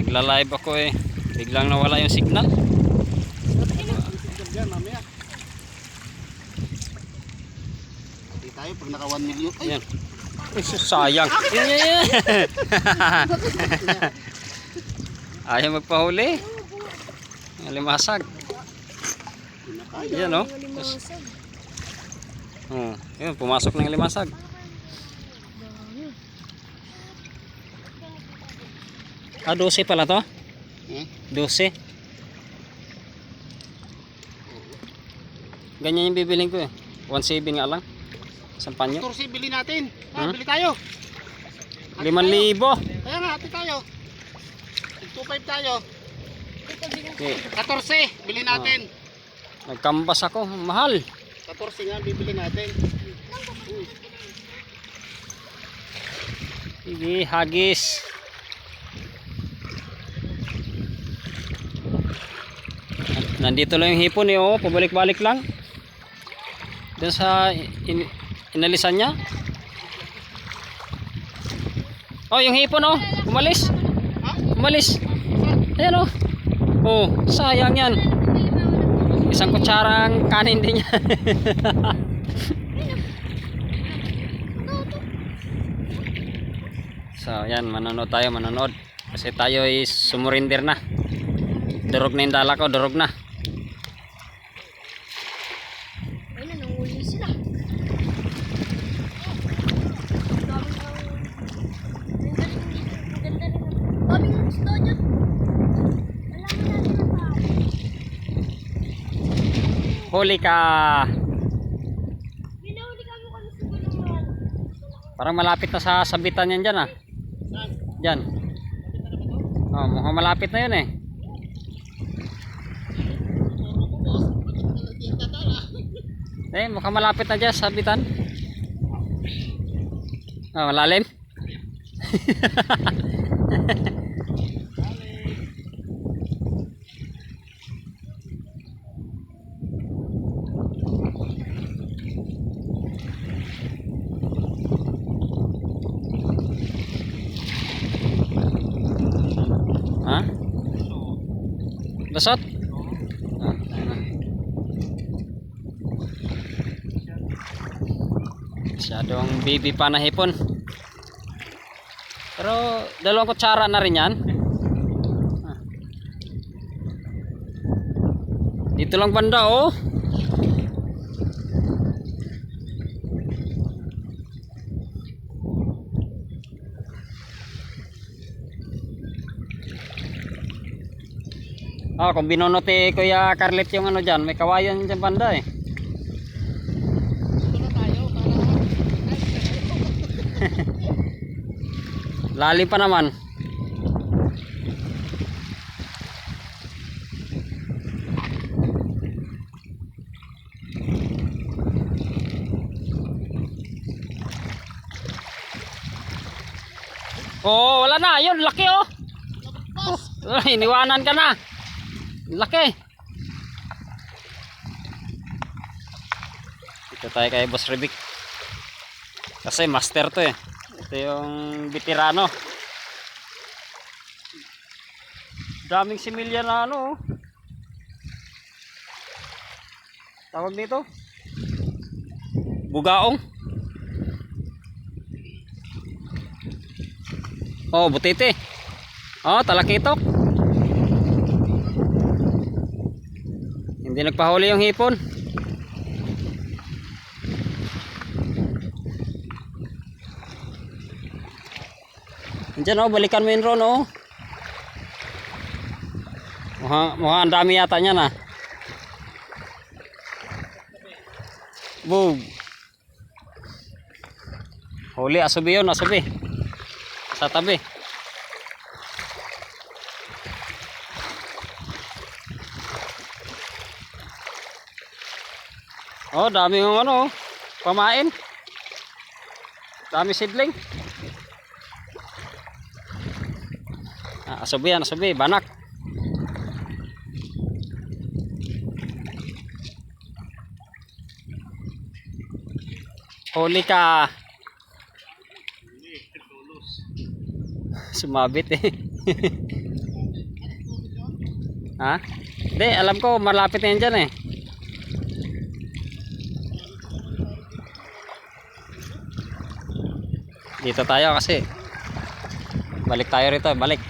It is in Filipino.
Nagla-live ako eh. Biglang nawala yung signal. Tayo pag naka 1 million. Ay, Yan. Ay, sayang. Yan, yan, yan. Ayaw magpahuli. Limasag. Yan oh. Tapos, oh, yun, pumasok ng limasag. Ah, 12 pala to? Eh? 12. Ganyan yung bibiling ko eh. 1.7 nga lang. Isang panyo. 14 bili natin. Ah, Hmm? bili tayo. 5,000. Kaya nga, ate tayo. 2.5 tayo. Okay. 14, bili natin. Nagkambas ako. Mahal. 14 nga, bibili natin. Sige, hagis. Nandito lang yung hipon eh, oh. Pabalik-balik lang. Doon sa in, inalisan niya. Oh, yung hipon oh. Umalis. Umalis. Ayan oh. Oh, sayang yan. Isang kutsarang kanin din yan. So, yan, manonood tayo, manonood. Kasi tayo ay sumurinder na. Durog na yung dala ko, durog na. Ayun, nanguli sila. Daming gusto dyan. Alam mo natin ang tao. Huli ka! Gulungan. Parang malapit na sa sabitan yan dyan ah. Dyan. Oh, mukhang malapit na yun eh. Eh, mukhang malapit na dyan sa sabitan. Oh, malalim. Ha? Lusot? Ah, ayun na. Masyadong baby pa na hipon. Pero dalawang kutsara na rin yan. Ah. Dito lang banda oh. Ah, kung binonote Kuya Carlet yung ano dyan, may kawayan dyan banda eh. Lalim pa naman. Oh, wala na. Yun, laki oh. Oh, iniwanan ka na. Laki. Dito tayo kay Boss Ribik. Kasi master to eh. Ito yung veterano. Daming similya na ano. oh. Tawag dito. Bugaong. Oh, butite. Oh, talakitok. Hindi nagpahuli yung hipon. Diyan oh, balikan mo yun ron oh. Mukhang, mukhang ang dami yata niyan ah. Boom. Huli, asubi yun, asubi. Sa tabi. Oh, dami yung ano, oh, pamain. Dami sidling. Ah, asubi yan, asubi, banak. Huli ka. Sumabit eh. Ha? Hindi, alam ko malapit na yan dyan eh. Dito tayo kasi. Balik tayo rito, balik.